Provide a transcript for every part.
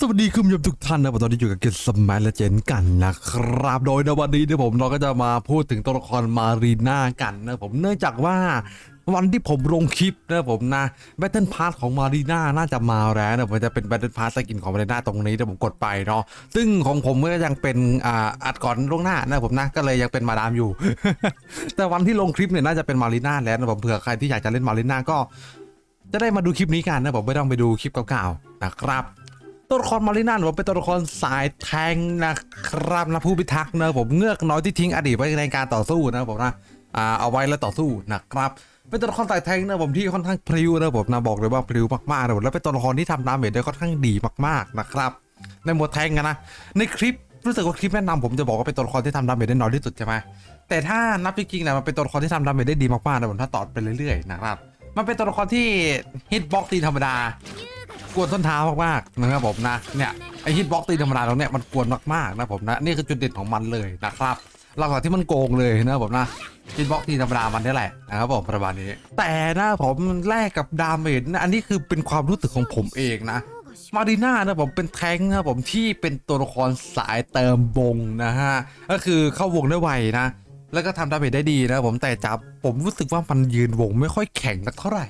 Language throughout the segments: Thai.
สวัสดีคุณผู้ชมทุกท่านนะผมตอนนี้อยู่กับเกมสมัยและเจนกันนะครับโดยในวันนี้เนี่ยผมเราก็จะมาพูดถึงตัวละครมารีน่ากันนะผมเนื่องจากว่าวันที่ผมลงคลิปนะผมนะแบทเทิลพาร์ของมารีน่าน่าจะมาแล้วนะผมจะเป็นแบทเทิลพาร์สกินของมารีน่าตรงนี้เดี๋ยวผมกดไปเนาะซึ่งของผมก็ยังเป็นอ่าอัดก่อนล่วงหน้านะผมนะก็เลยยังเป็นมาดามอยู่ แต่วันที่ลงคลิปเนี่ยน่าจะเป็นมารีน่าแล้วนะผมเผื่อใครที่อยากจะเล่นมารีน่าก็ จะได้มาดูคลิปนี้กันนะผมไม่ต้องไปดูคลิปเก่าๆนะครับ ตัวละครมาริน่าหรือว่าเป็นตัวละครสายแทงนะครับนะผู้พิทักษ์นะผมเงือกน้อยที่ทิ้งอดีตไว้ในการต่อสู้นะผมนะอ่าเอาไว้แล้วต่อสู้นะครับเป็นตัวละครสายแทงนะผมที่ค่อนข้างพริ้วนะผมนะบอกเลยว่าพริ้วมากๆนะผมแล้วเป็นตัวละครที่ทำดาเมจได้ค่อนข้างดีมากๆนะครับ ในหมวดแทงกันนะในคลิปรู้สึกว่าคลิปแนะนำผมจะบอกว่าเป็นตัวละครที่ทำดาเมจได้น้อยที่สุดใช่ไหมแต่ถ้านับจริงๆนะมันเป็นตัวละครที่ทำดาเมจได้ดีมากๆนะผมถ้าต่อไปเรื่อยๆนะครับมันเป็นตัวละครที่ฮิตบ็อกตีธรรมดา กวนส้นเท้ามากๆนะครับผมนะเนี่ยไอฮิตบ็อกตีธรรมดาตรงเนี้ยมันกวนมากๆนะผมนะนี่คือจุดเด่นของมันเลยนะครับหลักๆที่มันโกงเลยนะผมนะฮิตบ็อกตีธรรมดามันนี่แหละนะครับผมประมาณนี้ แต่นะผมแลกกับดาเมจนะอันนี้คือเป็นความรู้สึกของผมเองนะมารีน่านะผมเป็นแทงนะผมที่เป็นตัวละครสายเติมวงนะฮะก็คือเข้าวงได้ไวนะแล้วก็ทำดาเมจได้ดีนะผมแต่จับผมรู้สึกว่ามันยืนวงไม่ค่อยแข็งสักเท่าไหร่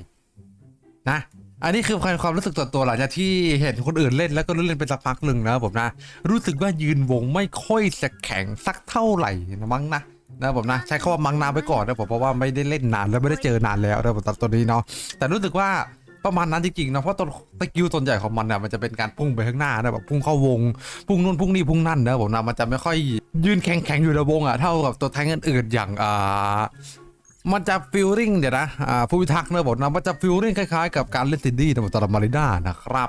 นะ อันนี้คือความรู้สึกส่วนตัวหลังจากที่เห็นคนอื่นเล่นแล้วก็เล่นเป็นสักพักหนึ่งนะผมนะ รู้สึกว่ายืนวงไม่ค่อยจะแข็งสักเท่าไหร่นะมั้งนะนะผมนะใช้คำว่ามังนาไปก่อนนะผมเพราะว่าไม่ได้เล่นนานแล้วไม่ได้เจอนานแล้วนะผมตอนตัวนี้เนาะแต่รู้สึกว่าประมาณนั้นจริงๆนะเพราะตัวสกิลส่วใหญ่ของมันเนี่ยมันจะเป็นการพุ่งไปข้างหน้านะแบบพุ่งเข้าวงพุ่งนู่นพุ่งนี่พุ่งนั่นนะผมนะมันจะไม่ค่อยยืนแข็งแข็งๆอยู่ในวงอะเท่ากับตัวแทงอื่นๆอย่างอ่า มันจะฟิลลิ่งเดี๋ยวนะอ่าผู้พิทักษ์นะบอกนะมันจะฟิลลิ่งคล้ายๆกับการเล่นซินดี้ในบทตอนมาริน่านะครับ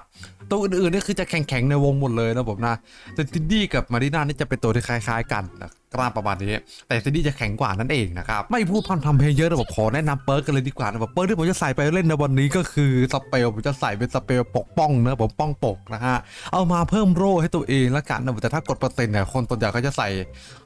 ตัวอื่นๆนี่คือจะแข็งๆในวงหมดเลยนะผมนะแต่ซินดี้กับมาริน่านี่จะเป็นตัวที่คล้าย ๆ กันนะครับประมาณนี้ แต่ซินดี้จะแข็งกว่านั่นเองนะครับ ไม่พูดพร่ำทำเพลงเยอะนะผมขอแนะนำเปิร์กกันเลยดีกว่านะผมเปิร์กที่ผมจะใส่ไปเล่นในวันนี้ก็คือสเปลผมจะใส่เป็นสเปลปกป้องนะผมป้องปกนะฮะเอามาเพิ่มโร่ให้ตัวเองล้วกันนะแต่ถ้ากดเปอร์เซ็นต์เนี่ยคนส่วใหญ่ก็จะใส่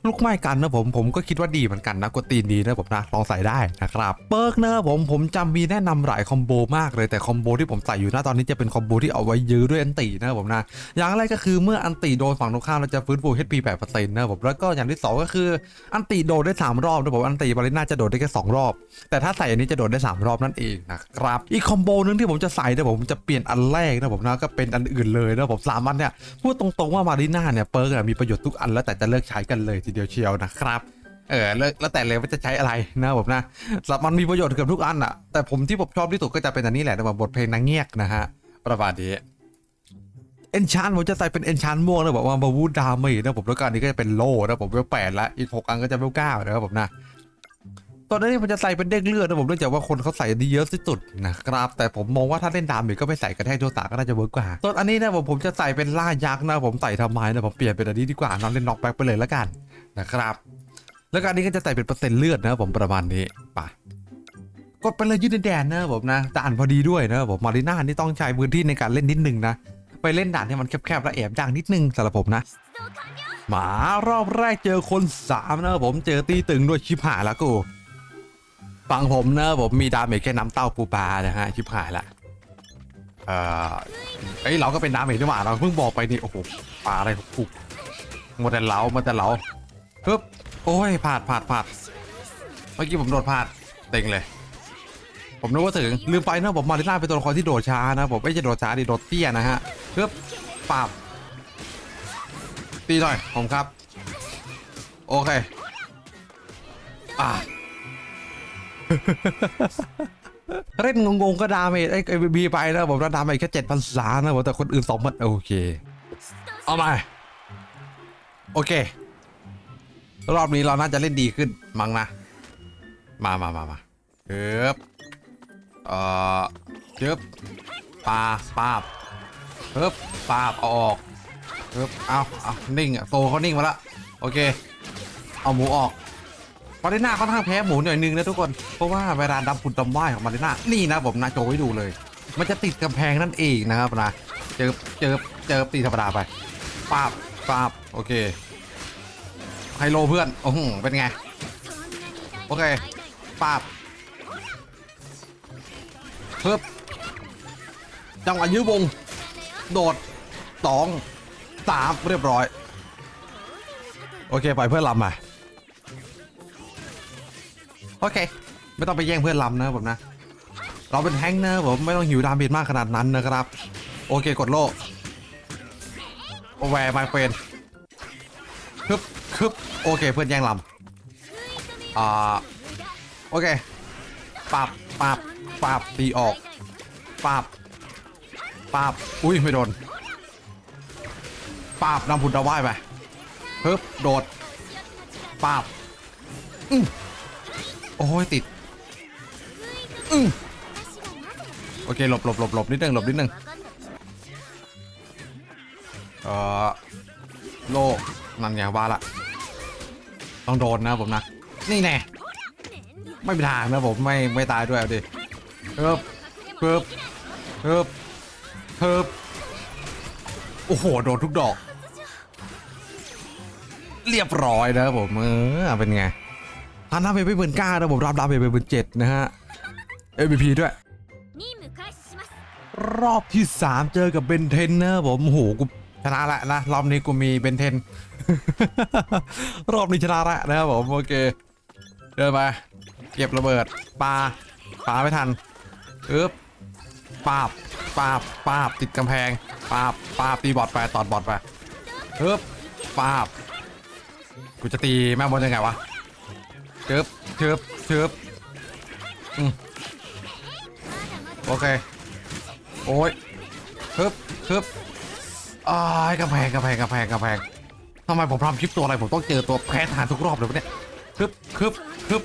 ลูกไม้กันนะผมผมก็คิดว่าดีเหมือนกันนะกดตีนดีนะผมนะลองใส่ได้นะครับเปิร์กนะผมผมจำมีแนะนำหลายคอมโบมากเลยแต่คอมโบที่ผมใส่อยู่หน้าตอนนี้จะเป็นคอมโบที่เอาไว้ยื้อด้วยอันตีนะผมนะอย่างแรกก็คือเมื่ออันตีโดนฝั่งตรงข้ามเราจะฟื้นฟู HP 8%นะผมแล้วก็อย่างที่สอก็คืออันตีโดนได้สามรอบนะผมอันตีบาริน่าจะโดดได้แค่สองรอบ แต่ถ้าใส่อันนี้จะโดดได้สามรอบนั่นเองนะครับอีกคอมโบนึงที่ผมจะใส่นะผมจะเปลี่ยนอันแรกนะผมนะก็เป็นอันอื่นเลยนะผมสามอันเนี่ยพูดตรงๆว่ามาริน่าเนี่ยเปิร์กมีประโยชน์ทุกอันแล้วแต่จะเลือกใช้กันเลยทีเดียวเชียวนะครับเออแล้วแต่เลยว่าจะใช้อะไรนะผมนะสับมันมีประโยชน์เกือบทุกอันอะแต่ผมที่ผมชอบที่สุดก็จะเป็นอันนี้แหละนะบทเพลงนางเงียกนะฮะประมาณนี้ เอนชานผมจะใส่เป็นเอนชานม่วงนะบอกว่าบาวูดดาเมจนะผมแล้วก็อันนี้ก็จะเป็นโล่นะผมเวลแปดละอีกหกอันก็จะเวลเก้านะครับผมนะตอนนี้ผมจะใส่เป็นเด้งเลือดนะผมเนื่องจากว่าคนเขาใส่อันนี้เยอะที่สุดนะครับแต่ผมมองว่าถ้าเล่นดาเมจก็ไปใส่กระแทกโดนตาก็น่าจะเวิร์กกว่าส่วนอันนี้นะผมผมจะใส่เป็นล่ายักษ์นะผมใส่ทำไมนะผมเปลี่ยนเป็นอันนี้ดีกว่านอนเล่นน็อกแบ็กไปเลยแล้วกันนะครับแล้วก็อันนี้ก็จะใส่เป็นเปอร์เซ็นต์เลือดนะผมประมาณนี้ไปกดไปเลยยืดแดนนะผมนะด่านพอดีด้วยนะผมมารีน่านี่ต้องใช้พื้นที่ในการเล่นนิดนึงนะ ไปเล่นด่านที่มันแคบๆและแอบยากนิดนึงสำหรับผมนะหมารอบแรกเจอคนสามนะครับผมเจอตีตึงด้วยชิบหายแล้วกูฝั่งผมนะผมมีดาเมจแค่น้ำเต้าปูปลานะฮะชิบหายละเอ่อเอ้ยเราก็เป็นดาเมจด้วยว่าเราเพิ่งบอกไปนี่โอ้โหปลาอะไรกูหมดแต่เหลาหมดแต่เหลาปึ๊บโอ้ยพลาดพลาดพลาดเมื่อกี้ผมโดดพลาดเต็งเลย ผมนึกว่าถึงลืมไปนะผมมาริน่าเป็นตัวละครที่โดดช้านะผมไม่ใช่โดดช้าดิโดดเตี้ยนะฮะเพื่อปราบตีหน่อยผมครับ โอเคอ่าเล่นงงๆก็ดาเมจไอ้ไอ้บีไปนะผมนะดาเมจแค่เจ็ดพันสานะผมแต่คนอื่นสองพันโอเค เอามาโอเค รอบนี้เราน่าจะเล่นดีขึ้นมั้งนะ มามามามาเจ็บ เอ่อเจ็บปาปาบเจ็บปาบเอาออกเจ็บเอาเอานิ่งอะโซเขานิ่งมาละโอเค เอาหมูออกมาริน่าค่อนข้างแพ้หมูหน่อยนึงนะทุกคน เพราะว่าเวลาดำผุดดำว่ายของมาริน่านี่นะผมนะโจให้ดูเลย มันจะติดกำแพงนั่นเองนะครับนะเจอเจอเจอตีธรรมดาไปปาบปาบโอเคไฮโลเพื่อนโอ้โหเป็นไง โอเคปาบ เพิ่มจังหวะยื้อวง โดดสองสามเรียบร้อย โอเคปล่อยเพื่อนลำมา โอเค ไม่ต้องไปแย่งเพื่อนลำนะผมนะ เราเป็นแฮงค์นะครับผมไม่ต้องหิวดามเมจมากขนาดนั้นนะครับ โอเคกดโล่แวร์มาเป็นคึบคึบโอเคเพื่อนแย่งลำอ่าโอเคปับปับ ปับตีออกปับปับอุ้ยไม่โดนปับนำผุดเอาไหวไปเฮึบโดดปับอืมโอ้ยติดอืมโอเคหลบหลบหลบหลบนิดนึงหลบนิดนึงเอ่อโลกนั่นไงว่าละต้องโดนนะผมนะนี่แน่ไม่มีทางนะผมไม่ไม่ตายด้วยเอาดิ เฮิบเฮิบเฮิบเฮิบโอ้โห โดนทุกดอก เรียบร้อยนะครับผม เออ เป็นไงทันรับไปเป็นหมื่นเก้านะผมรับรับไปเป็นหมื่นเจ็ดนะฮะเอพีด้วย รอบที่สามเจอกับเบนเทนเนอร์ผมโหกูชนะละนะ รอบนี้กูมีเบนเทน รอบนี้ชนะละนะครับผม โอเค เดินไป เก็บระเบิดปลาปลาไม่ทัน อึ๊บปาบปาบปาบติดกำแพงปาบปาบตีบอดไปตอดบอดไปอึ๊บปาบกูจะตีแม่บอลยังไงวะเชิบเชิบเชิบอืมโอเคโอ้ยฮึบฮึบอ้ายกระแพงกระแพงกระแพงกระแพงทำไมผมทำคลิปตัวอะไรผมต้องเจอตัวแพ้ทารทุกรอบเลยวะเนี่ยฮึบฮึบฮึบ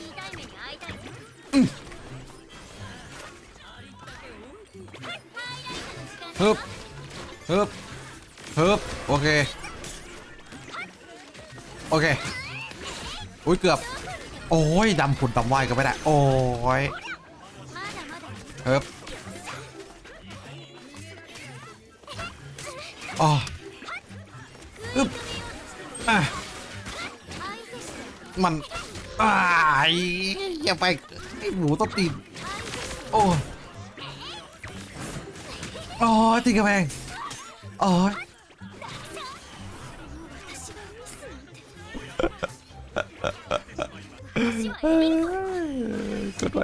ฮึบฮึบฮึบโอเค โอเค อุ้ยเกือบ โอ้ยดำผุนดำว่ายก็ไม่ได้ โอ้ยฮึบอ๋ออึบอะมันอ้ายอย่าไปไอ้หมูต้องตีโอ้ อ๋อติดกระแพงอ๋อเกิดไป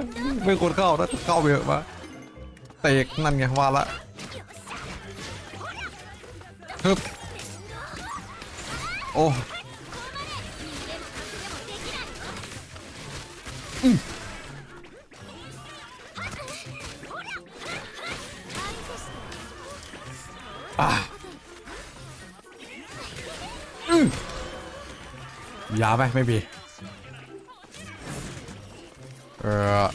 ไม่ควเข้านะเข้าเยอะมาเตกนั่นไงว่าละฮึบโอ้ ยาไหมไม่พีเออ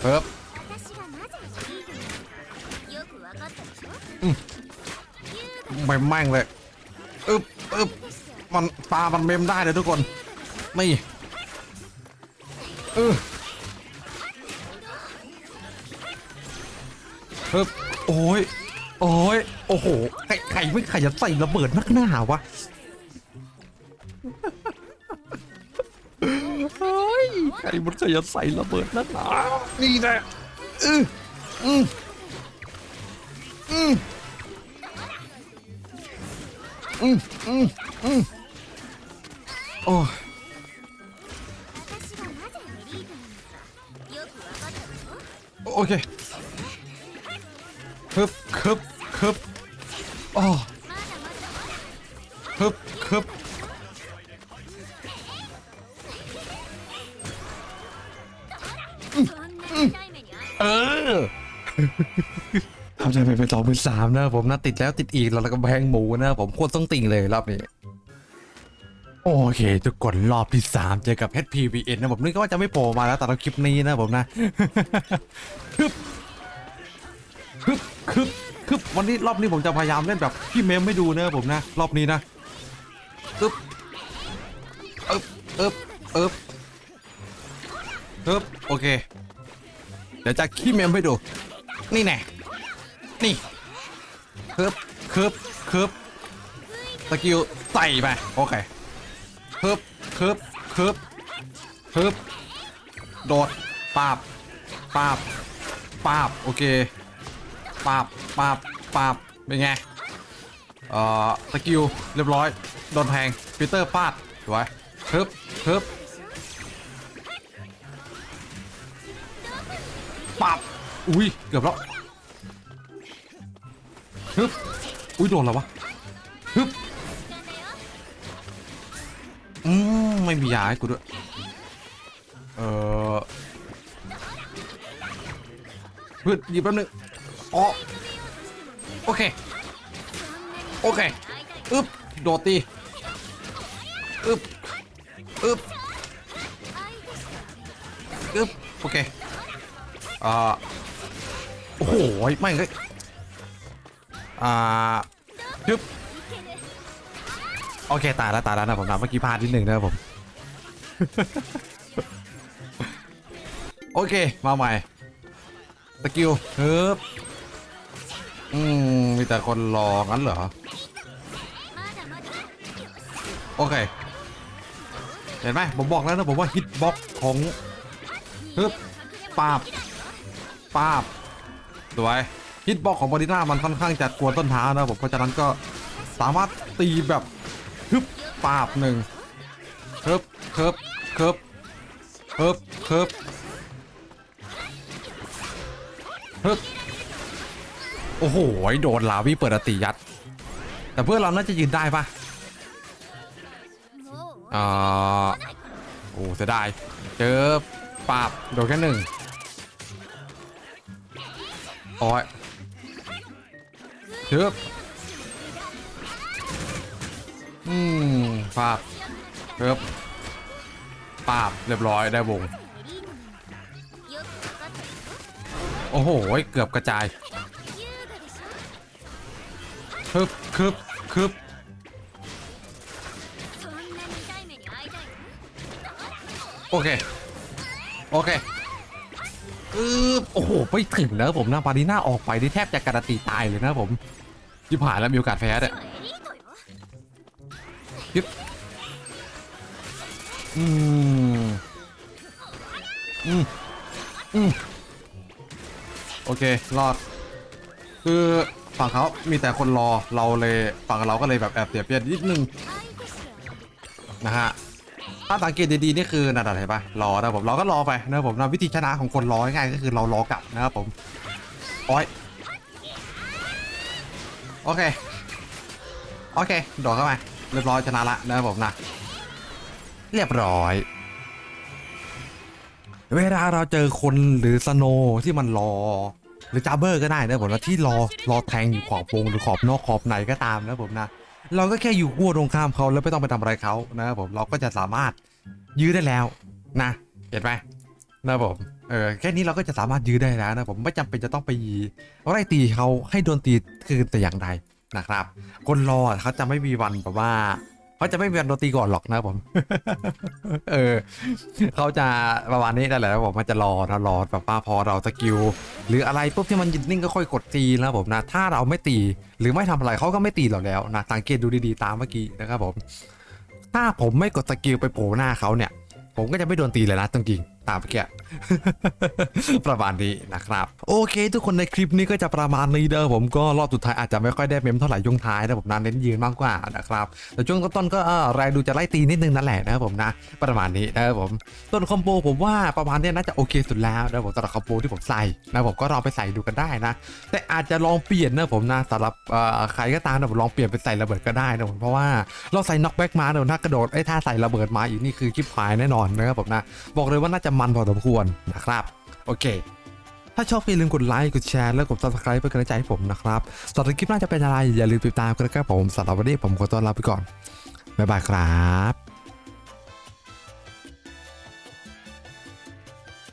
เพิ่ไม่แม่งเลยอึบอึบมันปลามันเมมได้เลยทุกคนนี่เออเพิ่มโอ้ยโอ้ย โอ้โหไข่ไข่ไม่ไข่จะใส่ระเบิดนักหน้าวะเฮ้ยไข่มันจะใส่ระเบิดนักหนานี่แหละอืออืออืออืออืออืมโอ้โอเคคึบคึบคึบ โอ้ฮึบฮึบเออทำใจไปเป็นสองเป็นสามนะผมนะติดแล้วติดอีก แล้วก็แบงหมูนะผมโคตรต้องติ่งเลยรอบนี้ โอเคจะกดรอบที่สามเจอกับ HPVN นะผมนึกว่าจะไม่โผล่มาแล้ว แต่เราคลิปนี้นะผมนะฮึบฮึบฮึบึบวันนี้รอบนี้ผมจะพยายามเล่นแบบพี่เมมไม่ดูนะผมนะ รอบนี้นะอึบอึบอึบอึบอึบโอเค เดี๋ยวจะขี้เมมให้ดู นี่แน่นี่คึบคึบคึบสกิลใส่ไปโอเคคึบคึบคึบคึบโดดปาบปาบปาบโอเค ปาบปาบปาบเป็นไง เอ่อสกิลเรียบร้อย โดนแทงปีเตอร์ฟาดสวยฮึบฮึบปับอุ้ย เกือบแล้วฮึบอุ้ย โดนแล้ววะฮึบอืมไม่มียาให้กูด้วย เออพืดหยิบแป๊บนึง อ๋อโอเค โอเคอึ๊บโดดตีอึ๊บอึ๊บอึ๊บโอเคอ่าโอ้โหไม่เลยอ่าฮึบโอเค ตายแล้วตายแล้วนะผมนะเมื่อกี้พลาดนิดหนึ่งนะครับผม โอเค มาใหม่ สกิลฮึบ อืมมีแต่คนรองั้นเหรอ โอเค เห็นไหมผมบอกแล้วนะผมว่าฮิตบ็อกของฮึบปาบปาบสวยฮิตบ็อกของบอดี้น่ามันค่อนข้างจะกวนต้นเท้านะผมเพราะฉะนั้นก็สามารถตีแบบฮึบปาบหนึ่งเคิบเคิบเคิบเคิบเคิบฮึบ โอ้โหโดนลาวิเปิดอติยัด แต่เพื่อนเราน่าจะยืนได้ปะอ่าโอ้เสียดายเจอปราบโดนแค่หนึ่งโอ้ยเจออืมปราบเจอปราบเรียบร้อยได้วงโอ้โห เกือบกระจาย คึบคึบคึบโอเค โอเคอือโอ้โหไม่ถึงแล้วผมนะปาดีน่าออกไปนี่แทบจะการันตีตายเลยนะผมยิบหายแล้วมีโอกาสแพ้เนี่ยยิบอืมอืมอืมโอเครอดคือ ฝั่งเขามีแต่คนรอเราเลยฝั่งเราก็เลยแบบแอบเสียเปรียบนิดนึงนะฮะถ้าสังเกตดีๆนี่คือนั่นอะไรปะรอนะผมเราก็รอไปนะผมนะวิธีชนะของคนรอง่ายก็คือเรารอกลับนะครับผมโอ้ยโอเคโอเคโดดเข้ามาเรียบร้อยชนะละนะครับผมนะเรียบร้อย เวลาเราเจอคนหรือสโนว์ที่มันรอ หรือจาเบอร์ก็ได้นะผมนะที่รอรอแทงอยู่ขอบวงหรือขอบนอกขอบในก็ตามนะผมนะเราก็แค่อยู่ขั้วตรงข้ามเขาแล้วไม่ต้องไปทำอะไรเขานะครับผมเราก็จะสามารถยื้อได้แล้วนะเห็นไหมนะผมเออแค่นี้เราก็จะสามารถยื้อได้แล้วนะผมไม่จำเป็นจะต้องไปไล่ตีเขาให้โดนตีคือแต่อย่างใดนะครับ คนรอเขาจะไม่มีวันแบบว่า เขาจะไม่เป็นโดนตีก่อนหรอกนะผม เออเขาจะประมาณนี้นั่นแหละผมมันจะรอนะรอแบบว่าพอเราสกิลหรืออะไรปุ๊บที่มันยืนนิ่งก็ค่อยกดตีนะครับผมนะ ถ้าเราไม่ตีหรือไม่ทำอะไรเขาก็ไม่ตีเราแล้วนะสังเกตดูดีๆตามเมื่อกี้นะครับผม ถ้าผมไม่กดสกิลไปโผล่หน้าเขาเนี่ย ผมก็จะไม่โดนตีเลยนะจริง ตามเมื่อกี้ ประมาณนี้นะครับ โอเค ทุกคนในคลิปนี้ก็จะประมาณนี้เด้อผมก็รอบสุดท้ายอาจจะไม่ค่อยได้เมมเท่าไหร่ช่วงท้ายนะผมนะเน้นยืนมากกว่านะครับแต่ช่วงต้นๆก็เออแรงดูจะไล่ตีนิดนึงนั่นแหละนะครับผมนะประมาณนี้นะครับผมต้นคอมโบผมว่าประมาณนี้น่าจะโอเคสุดแล้วนะผมสำหรับคอมโบที่ผมใส่นะผมก็ลองไปใส่ดูกันได้นะ แต่อาจจะลองเปลี่ยนนะผมนะสำหรับใครก็ตามนะผมลองเปลี่ยนเป็นใส่ระเบิดก็ได้นะผมเพราะว่าเราใส่น็อกแบ็กมาเนี่ยถ้ากระโดดไอ้ถ้าใส่ระเบิดมาอีกนี่คือคลิปหายแน่นอนนะครับผมนะบอกเลยว่าน่าจะมันพอสมควรนะครับ โอเค ถ้าชอบอย่าลืมกดไลค์กดแชร์และกด subscribe เพื่เป็นกำลังใจให้ผมนะครับสำหรับคลิปหน้าจะเป็นอะไรอย่าลืมติดตามกันนะครับผมสำหรับวันนี้ผมขอตัวลาไปก่อนบ๊ายบายครับ